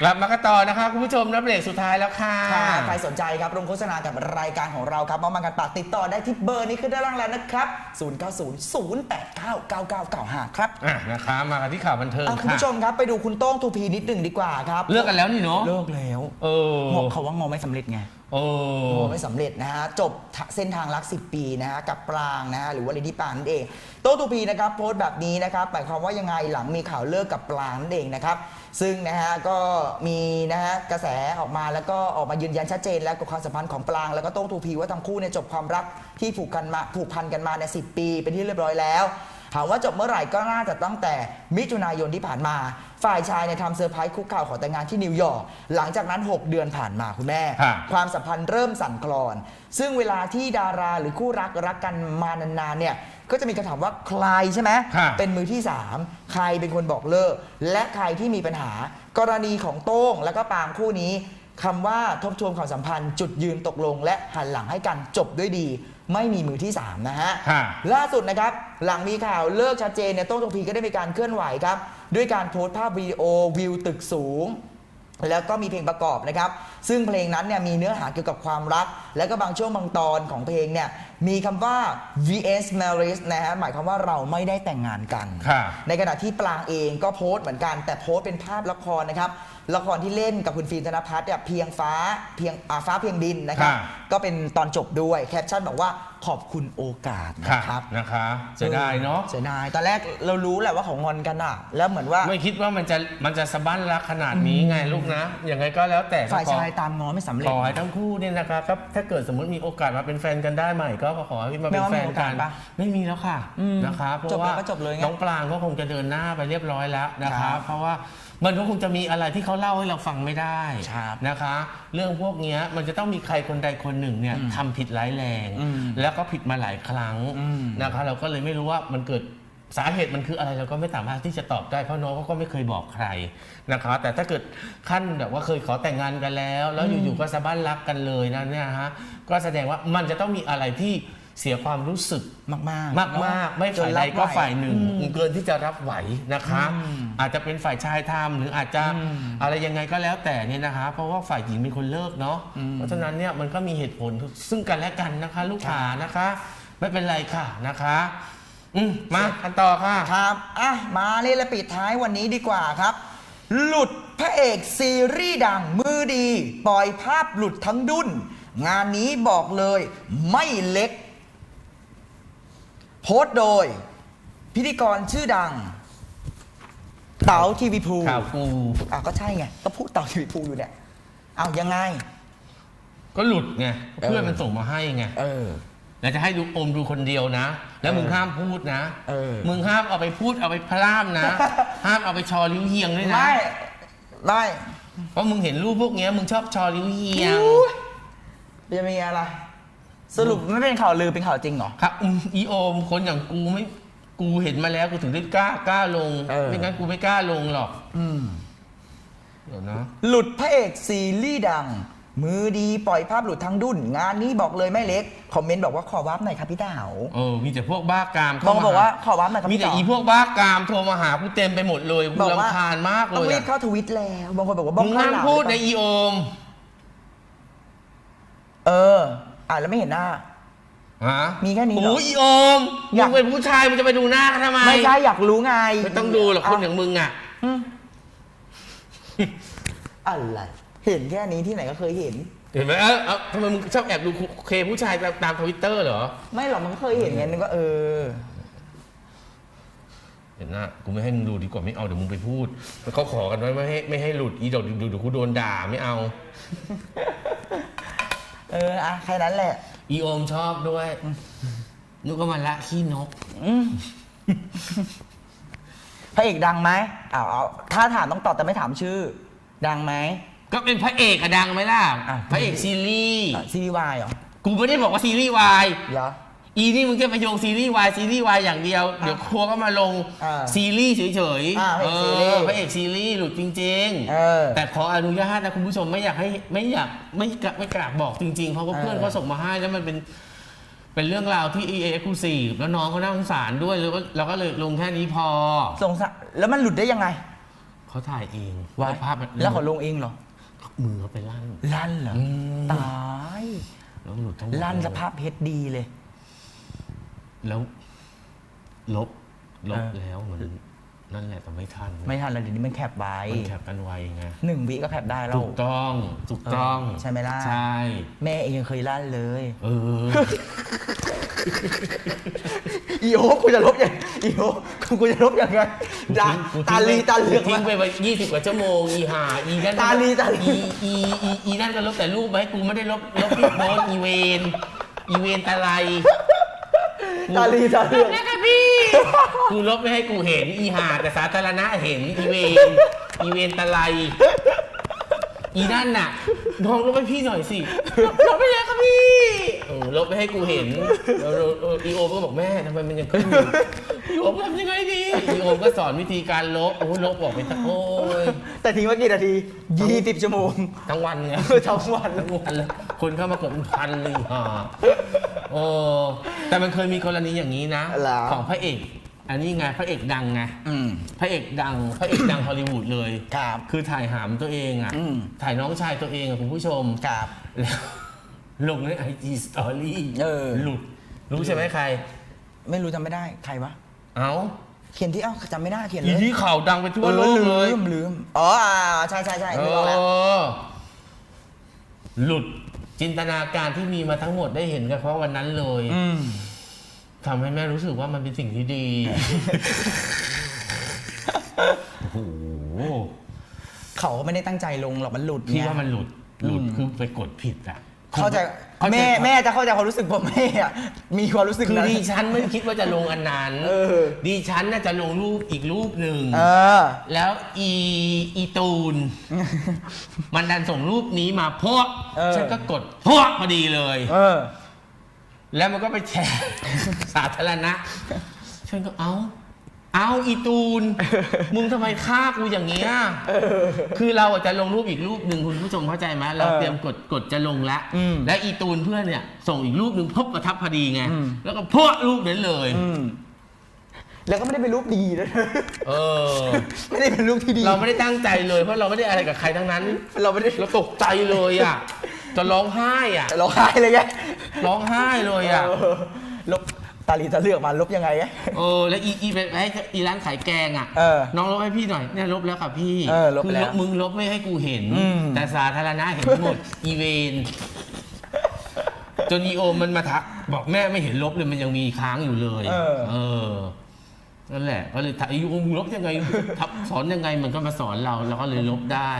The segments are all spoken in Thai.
กลับมากันต่อนะคะคุณผู้ชมนับเบรกสุดท้ายแล้วค่ะ ค่ะใครสนใจครับลงโฆษณากับรายการของเราครับมามากันปากติดต่อได้ที่เบอร์นี้ขึ้นด้านล่างแล้วนะครับ 0900899995 ครับอะนะคะมากันที่ข่าวบันเทิงอะคุณค่ะผู้ชมครับไปดูคุณโต้งทูพีนิดหนึ่งดีกว่าครับเลิกกันแล้วนี่เนาะเลิกแล้วเอองอเขาว่างอไม่สำเร็จไงโอ้โอ้ไม่สำเร็จนะฮะ จบเส้นทางรัก 10 ปีนะฮะ กับปรางนะฮะ หรือว่าเลดี้ปรางนั่นเอง โต้ตูพีนะครับโพสต์แบบนี้นะครับหมายความว่ายังไงหลังมีข่าวเลิกกับปรางนั่นเองนะครับ ซึ่งนะฮะก็มีนะฮะกระแสออกมาแล้วก็ออกมายืนยันชัดเจน แล้วกับความสัมพันธ์ของปราง แล้วก็โต้งทูพีว่าทั้งคู่เนี่ยจบความรักที่ผูกกันมาผูกพันกันมาในสิปี เป็นที่เรียบร้อยแล้วถามว่าจบเมื่อไหร่ก็น่าจะตั้งแต่มิถุนายนที่ผ่านมา ฝ่ายชายเนี่ยทำเซอร์ไพรส์คุกเข่าขอแต่งงานที่นิวยอร์กหลังจากนั้น 6 เดือนผ่านมาคุณแม่ค่ะความสัมพันธ์เริ่มสั่นคลอน ซึ่งเวลาที่ดาราหรือคู่รักรักกันมานานๆเนี่ยก็จะมีคำถามว่าใครใช่ไหมค่ะเป็นมือที่ 3 ใครเป็นคนบอกเลิก และใครที่มีปัญหา กรณีของโต้งและก็ปาล์มคู่นี้คำว่าทบทวนความสัมพันธ์ จุดยืนตกลง และหันหลังให้กันจบด้วยดี ไม่มีมือที่3นะฮะ ค่ะ ล่าสุดนะครับ หลังมีข่าวเลิกชัดเจนเนี่ยโต้งตงพีก็ได้มีการเคลื่อนไหวครับ ด้วยการโพสต์ภาพวิดีโอวิวตึกสูง แล้วก็มีเพลงประกอบนะครับ ซึ่งเพลงนั้นเนี่ยมีเนื้อหาเกี่ยวกับความรัก และก็บางช่วงบางตอนของเพลงเนี่ย มีคำว่า vs marriage นะฮะหมายความว่าเราไม่ได้แต่งงานกัน ค่ะ ในขณะที่ปลางเองก็โพสต์เหมือนกัน แต่โพสต์เป็นภาพละครนะครับ ละครที่เล่นกับคุณฟิล์มธนพัฒน์เนี่ยเพียงฟ้าเพียงอ่าฟ้าเพียงดินนะครับ ค่ะ ก็เป็นตอนจบด้วยแคปชั่นบอกว่าขอบคุณโอกาสค่ะนะครับนะคะเสียดายเนาะเสียดายตอนแรกเรารู้แหละว่าเขางอนกันอะแล้วเหมือนว่า ไม่คิดว่ามันจะมันจะสะบั้นรักขนาดนี้ไงลูกนะอย่างไงก็แล้วแต่ก็ฝ่ายขอชายตามง้อไม่สำเร็จขอให้ทั้งคู่เนี่ยนะครับถ้าถ้าเกิดสมมติมีโอกาสมาเป็นแฟนกันได้ใหม่ก็ขอให้มาเป็นแฟนกัน ไม่ว่ามีโอกาสปะไม่มีแล้วค่ะอืมนะคะเพราะจบแล้วว่าก็จบเลยไงน้องปลางก็คงจะเดินหน้าไปเรียบร้อยแล้วนะครัคะบเพราะว่ามันก็คงจะมีอะไรที่เขาเล่าให้เราฟังไม่ได้ครับนะคะ เรื่องพวกเนี้ยมันจะต้องมีใครคนใดคนหนึ่งเนี่ยทำผิดร้ายแรงอืมแล้วก็ผิดมาหลายครั้งอืมนะคะ เราก็เลยไม่รู้ว่ามันเกิด สาเหตุมันคืออะไรเราก็ไม่สามารถที่จะตอบได้เพราะน้องเขาก็ไม่เคยบอกใครนะคะแต่ถ้าเกิดขั้นแบบว่าเคยขอแต่งงานกันแล้ว แล้วอยู่ๆก็สะบั้นรักกันเลยนะเนี่ยฮะก็แสดงว่ามันจะต้องมีอะไรที่เสียความรู้สึกมากๆมากมากๆไม่จนฝ่ายรัใดบก็ไหวฝ่ายหนึ่งอืมเกินที่จะรับไหวนะคะอืมอาจจะเป็นฝ่ายชายทำหรืออาจจะอืมอะไรยังไงก็แล้วแต่เนี่ยนะคะ เพราะว่าฝ่ายหญิงเป็นคนเลิกเนาะอืมเพราะฉะนั้นเนี่ยมันก็มีเหตุผลซึ่งกันและกันนะคะ ลูกค้านะคะ ไม่เป็นไรค่ะนะคะ อืมมากันต่อค่ะ ครับ อะ มาเลยละปิดท้ายวันนี้ดีกว่าครับ หลุดพระเอกซีรีส์ดังมือดี ปล่อยภาพหลุดทั้งดุนงานนี้บอกเลยไม่เล็ก โพสต์โดย พิธีกรชื่อดัง เต๋าทีวีพูข่าวกูอะก็ใช่ไง ก็พูดเต๋าทีวีพูอยู่เนี่ย เอายังไง ก็หลุดไงเออเพื่อนมันส่งมาให้ไง เออ แล้วจะให้ดูอมดูคนเดียวนะ แล้วมึงเออห้ามพูดนะเออ มึงห้ามเอาไปพูดเอาไปพร่ามนะ ห้ามเอาไปชอลิ้วเฮียงด้วยนะไม่ไม่เพราะมึงเห็นรูปพวกเนี้ยมึงชอบชอลิ้วเฮียงอุ๊ยจะมีอะไร สรุปไม่เป็นข่าวลือเป็นข่าวจริงเหรอ ครับอืมอีโอมคนอย่างกูไม่กูเห็นมาแล้วกูถึงได้กล้ากล้าลงเออ ไม่งั้นกูไม่กล้าลงหรอกอืมเดี๋ยวนะ หลุดพระเอกซีรีส์ดัง มือดีปล่อยภาพหลุดทั้งดุนงานนี้บอกเลยไม่เล็ก คอมเมนต์บอกว่าขอวับหน่อยครับพี่เต๋าเออมีแต่พวกบ้ากามบอเข้ากมาบอกว่าขอวับหน่อยครับมีพี่แต่เต๋าอีพวกบ้ากามโทรมาหากูเต็มไปหมดเลยกูบอกว่ารำคาญมากเลต้องยรีบอะเข้าทวิตแล้วบางคนบอกว่าบ้อมึงงข้าห้าวมหลามพูดหรือในเปล่าอีโอมเออ อ่านแล้วไม่เห็นหน้า ฮะมีแค่นี้เหรอโอ้ยอีโอมอมึยาก งเป็นผู้ชายมึงจะไปดูหน้ากันทำไมไม่ใช่อยากรู้ไงไม่ต้องดูหรอกคนอย่างมึงอะ อืมอะไร เห็นแค่นี้ที่ไหนก็เคยเห็น เห็นไหมเออเอาทำไมมึงชอบแอบดูเคผู้ชายตามตามทวิตเตอร์เหรอ ไม่หรอกมันก็เคยเห็นไงนึกว่าเออ เห็นหน้ากูไม่ให้มึงดูดีกว่าไม่เอาเดี๋ยวมึงไปพูดเขาขอกันไว้ไม่ให้ไม่ให้หลุดอีดอกดูเดี๋ยวกูโดนด่าไม่เอา เอออะแค่นั้นแหละ อีโอมชอบด้วยนึกว่ามันละขี้นกอืมพระเอกดังไหมอ้าวเอาถ้าถามต้องตอบแต่ไม่ถามชื่อ ดังไหม ก็เป็นพระเอกอะดังไหมล่ะ อะ พระเอกซีรีส์อะซีรีส์วายเหรอกูไม่ได้บอกว่าซีรีส์วาย เหรอ อีนี่มึงแค่ไปโยงซีรีส์วายซีรีส์วายอย่างเดียว เดี๋ยวครัวก็มาลงอ่าซีรีส์เฉยอ่าๆพระเอกซีรีส์พระเอกซีรีส์หลุดจริงเออแต่ขออนุญาตนะคุณผู้ชมไม่อยากให้ไม่อยากไม่กะไม่กล้าบอกจริงๆ เพราะว่าเออเพื่อนเขาส่งมาให้แล้วมันเป็นเป็นเรื่องราวที่เอเอคูซีแล้วน้องเขาน่าสงสารด้วยแล้วก็เราก็เลยลงแค่นี้พอสงสารแล้วมันหลุดได้ยังไงเขาเขาถ่ายเองไว้ภาพมันแล้วเขาลงเองเหรอ มือเขาไปลั่น ลั่นเหรออืมตายแล้วหลุดทั้งหมดลั่นเลยสภาพเพชรดีเลย แล้วลบลบเออ แล้วมันนั่นแหละแต่ไม่ทันไม่ทันแล้วเดี๋ยวนี้มันแคปไว้มันแคปกันไวไงหนึ่งวิก็แคปได้แล้ว ถูกต้องถูกต้องเออใช่ไหมล่ะ ใช่ แม่เองยังเคยลั่นเลย เออ อีโอกูจะลบยังอีโอกูจะลบยังไงดากูตาลีตาเหลือกทิ้งมาไปไปยี่สิบกว่าชั่วโมงอีห่าอีนั่นตาลีตาลีอีอีอีอีนั่นก็ลบแต่รูปไว้กูไม่ได้ลบลบที่โพสต์อีเวนอีเวนตะไลตาลีตาเหลือกนะคะพี่กูลบไม่ให้กูเห็นอีห่าแต่สาธารณะเห็นอีเวนอีเวนตะไลอีนั่นน่ะน้องลบให้พี่หน่อยสิลบไปแล้วครับพี่เออ ลบไม่ให้กูเห็นแล้วอีโอมก็บอกแม่ทำไมมันยังขึ้นอยู่อีโอมทำยังไงดีอีโอมก็สอนวิธีการลบโอ้ยลบออกไปทั้งโอ้ยแต่ทิ้งไว้กี่นาทียี่สิบชั่วโมงทั้งวันไงทั้งวันทั้งวันเลยคนเข้ามาเกือบเป็นพันเลยฮ่าโอ้แต่มันเคยมีกรณีอย่างนี้นะเหรอของพระเอกอันนี้ไงพระเอกดังไงอืมพระเอกดัง พระเอกดังฮอลลีวูดเลยครับคือถ่ายหามตัวเองอะอืมถ่ายน้องชายตัวเองอะคุณผู้ชมครับแล้ว ลงในไอจีสตอรี่เออ หลุด รู้ใช่ไหมใคร ไม่รู้จำไม่ได้ใครวะเอ้าเขียนที่เอ้าจำไม่ได้เขียนอีเลยที่ข่าวดังไปทั่วโลกเลยลืมลืมอ๋ออ่าใช่ใช่ใช่เอนึกออกแล้วอหลุดจินตนาการที่มีมาทั้งหมดได้เห็นกันเพราะวันนั้นเลยอืมทำให้แม่รู้สึกว่ามันเป็นสิ่งที่ดีโอ้โหเขาก็ไม่ได้ตั้งใจลงหรอกมันหลุดพี่ไง ว่ามันหลุดหลุดอืมคือไปกดผิดอะ เข้าใจเข้าใจ แม่แม่จะเข้าใจความรู้สึกผมแม่อะมีความรู้สึกคือนั้น ดิฉันไม่คิดว่าจะลงอันนั้นเออ ดิฉันน่าจะลงรูปอีกรูปหนึ่ง เออ แล้วอีอีตูน มันดันส่งรูปนี้มาพวกเออ ฉันก็กดพวกพอดีเลย เออ แล้วมันก็ไปแชร์ สาธารณะ ฉันก็เอา เอาอีตูน มึงทำไมฆ่ากูอย่างเงี้ยคือเราอาจจะลงรูปอีกรูปหนึ่งคุณผู้ชมเข้าใจไหมเราเออเตรียมกดกดจะลงแล้วอืมและอีตูนเพื่อนเนี่ย ส่งอีกรูปหนึ่งพบประทับพอดีไง อืม แล้วก็พวกรูปนั้นเลย อืมแล้วก็ไม่ได้เป็นรูปดีนะเออ ไม่ได้เป็นรูปที่ดี เราไม่ได้ตั้งใจเลย เพราะเราไม่ได้อะไรกับใครทั้งนั้น เราไม่ได้เราตกใจเลยอะจะร้องไห้อะ เราหายเลยไงร้องไห้เลยอะ เออลบ ตาลีตาเลือกมาลบยังไงอะ เออแล้วอีอีไปให้อีร้านขายแกงอะเออน้องลบให้พี่หน่อยเนี่ยลบแล้วค่ะพี่เออลบคือแล้วมึงลบไม่ให้กูเห็น อืม แต่สาธารณะเห็นหมด อีเวนจนอีโอมมันมาทัก บอกแม่ไม่เห็นลบเลยมันยังมีค้างอยู่เลยเออเออนั่นแหละก็เลยถามอีโอมลบยังไงทับสอนยังไงมันก็มาสอนเราเราก็เลยลบได้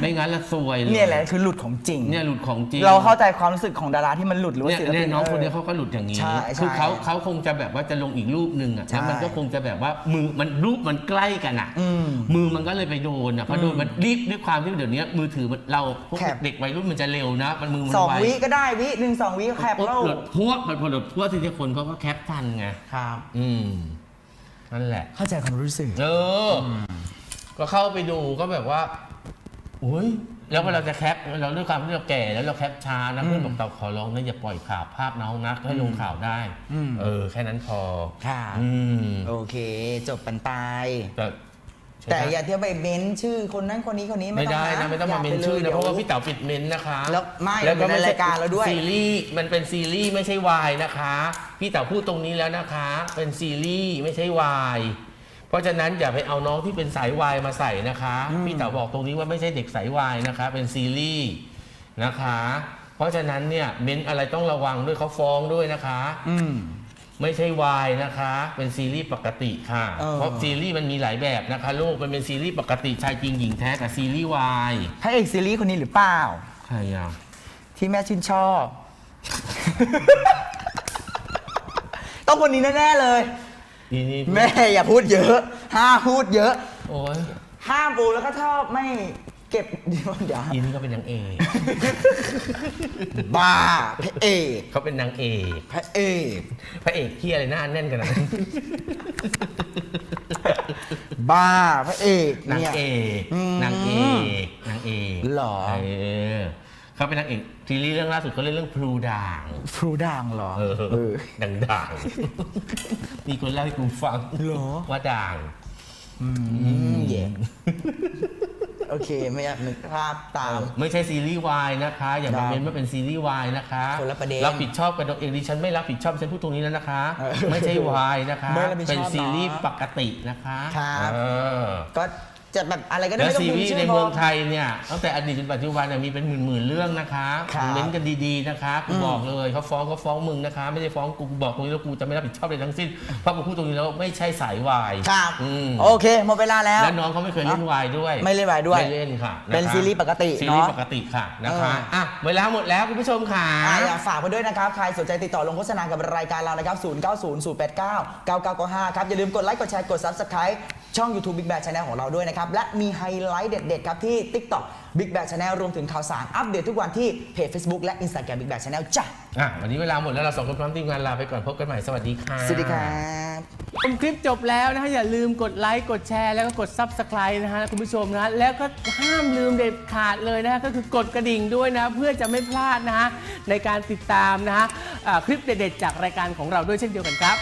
ไม่งั้นละซวยเลยเนี่ยแหละคือหลุดของจริง เนี่ยหลุดของจริงเราเข้าใจความรู้สึกของดาราที่มันหลุดหรือว่าเนี่ยศิลเนี่ปิยน น้องคนนี้เออเขาก็หลุดอย่างนี้ใช่ใช่คือเขาเขาคงจะแบบว่าจะลงอีกรูปหนึ่งอะใช่แล้วมันก็คงจะแบบว่ามือมันรูปมันใกล้กันอะอืมมือมันก็เลยไปโดนอะพอโดนอืมมันรีบด้วยความที่เดี๋ยวนี้มือถือมันเราพวกแคป เด็กวัยรุ่นมันจะเร็วนะ มันมือมันสองไววิก็ได้วิหนึ่งสองวิก็แคปปุ๊บแล้วหลุดพวกพอพอหลุดพวกทีนี้คนเขาก็แคปทันไงครับ อืมนั่นแหละ เข้าใจความรู้สึก เอออก็เข้าไปดูก็แบบว่า อุ้ยแล้วเวลาจะแคปเราด้วยความที่เราแก่แล้วเราแคปช้านะอืมเพื่อนบอกเต่าขอร้องนะอย่าปล่อยข่าวภาพน้องนักให้ลงข่าวได้อืม เออแค่นั้นพอค่ะ อืมโอเค จบกันไป แต่ แต่อย่าเที่ยวไปเม้นชื่อคนนั้นคนนี้คนนี้ไม่ไม่ต้องได้นะไม่ต้องมาเมนชื่อนะ เพราะว่าพี่เต๋าปิดเมนนะคะแล้วไม่แล้วก็มันเป็นรายการเราด้วย ซีรีส์มันเป็นซีรีส์ไม่ใช่วายนะคะ พี่เต๋าพูดตรงนี้แล้วนะคะ เป็นซีรีส์ไม่ใช่วาย เพราะฉะนั้นอย่าไปเอาน้องที่เป็นสายวายมาใส่นะคะ พี่เต๋าบอกตรงนี้ว่าไม่ใช่เด็กสายวายนะคะ เป็นซีรีส์นะคะ เพราะฉะนั้นเนี่ยเม้นอะไรต้องระวังด้วยเขาฟ้องด้วยนะคะ อืม ไม่ใช่วายนะคะ เป็นซีรีส์ปกติค่ะ เออ เพราะซีรีส์มันมีหลายแบบนะคะลูกมันเป็นซีรีส์ปกติชายจริงหญิงแท้กับซีรีส์วายพระเอกซีรีส์คนนี้หรือเปล่า ใครอะที่แม่ชื่นชอบ ต้องคนนี้แน่ ๆ เลย อีนี่แม่อย่าพูดเยอะห้ามพูดเยอะ โอ้ยห้ามปูแล้วก็ชอบไม่เก็บเดี๋ยวเดี๋ยวอีนี่ก็เป็นนางเอกบ้าพระเอกเขาเป็นนางเอกพระเอกพระเอกที่อะไรหน้าแน่นกันนะบ้าพระเอกนางเนี่ยเอกอืมนางเอกนางเอกหรอเออ เขาเป็นนางเอกซีรีส์เรื่องล่าสุดเขาเล่นเรื่องพลูด่าง ฟรูด่างเหรอเออเออดังด่างมีคนเล่าให้กูฟังเหรอ ว่าด่าง อืมเย่โอเค ไม่อยากนึกภาพตาม ไม่ใช่ซีรีส์วายนะคะ อย่าครัมาบเม้นว่าเป็นซีรีส์วายนะคะคนละประเด็นรับผิดชอบกันตัวเองดิฉันไม่รับผิดชอบฉันพูดตรงนี้แล้วนะคะ เออไม่ใช่วายนะคะ ไม่รับผิดชอบเป็นซีรีส์เนอะปกตินะคะครับ เออ ก็ จะแบบอะไรก็ได้แล้วไม่ต้องซีพิมรีพ์ส์ชื่ในอพเมือ องไทยเนี่ยตั้งแต่อดีตจนปัจจุบันเนี่ยมีเป็นหมื่นๆเรื่องนะคะครับเม้นกันดีๆนะคะกูบอกเลยเขาฟ้องเขาฟ้องมึงนะคะ ไม่ได้ฟ้องกูกูบอกตรงนี้แล้วกูจะไม่รับผิดชอบเลยทั้งสิ้นเพราะกูพูดตรงนี้แล้วไม่ใช่สายวายครับ อืมโอเคหมดเวลาแล้ว และน้องเขาไม่เคยเล่นวายด้วยไม่เล่นวายด้วยไม่เล่นค่ะะคะเป็นซีรีส์ปกติซีรีส์เนอะปกติค่ะนะคะเอออ่ อะเวลาหมดแล้วคุณผู้ชมค่ะ อะอยากฝากไปด้วยนะครับ ใครสนใจติดต่อลงโฆษณากับรายการเรานะครับ 0 9 0 0 8 9 9 9 9 5 ครับ อย่าลืมกดไลค์ กดแชร์ กด Subscribe ช่อง YouTube Big Bad Channel ของเราด้วยนะครับ และมีไฮไลท์เด็ดๆครับที่ TikTok Big Bad Channel รวมถึงข่าวสารอัปเดตทุกวันที่เพจ Facebook และ Instagram Big Bad Channel จ้ะอะวันนี้เวลาหมดแล้วเราสองคนพร้อมทีมงานลาไปก่อนพบกันใหม่สวัสดีค่ะ สวัสดีครับ ชมคลิปจบแล้วนะฮะ อย่าลืมกดไลค์ กดแชร์ แล้วก็กด Subscribe นะฮะ คุณผู้ชมนะฮะแล้วก็ห้ามลืมเด็ดขาดเลยนะฮะ ก็คือกดกระดิ่งด้วยนะ เพื่อจะไม่พลาดนะฮะ ในการติดตามนะฮะอ่าคลิปเด็ดๆจากรายการของเราด้วยเช่นเดียวกันครับ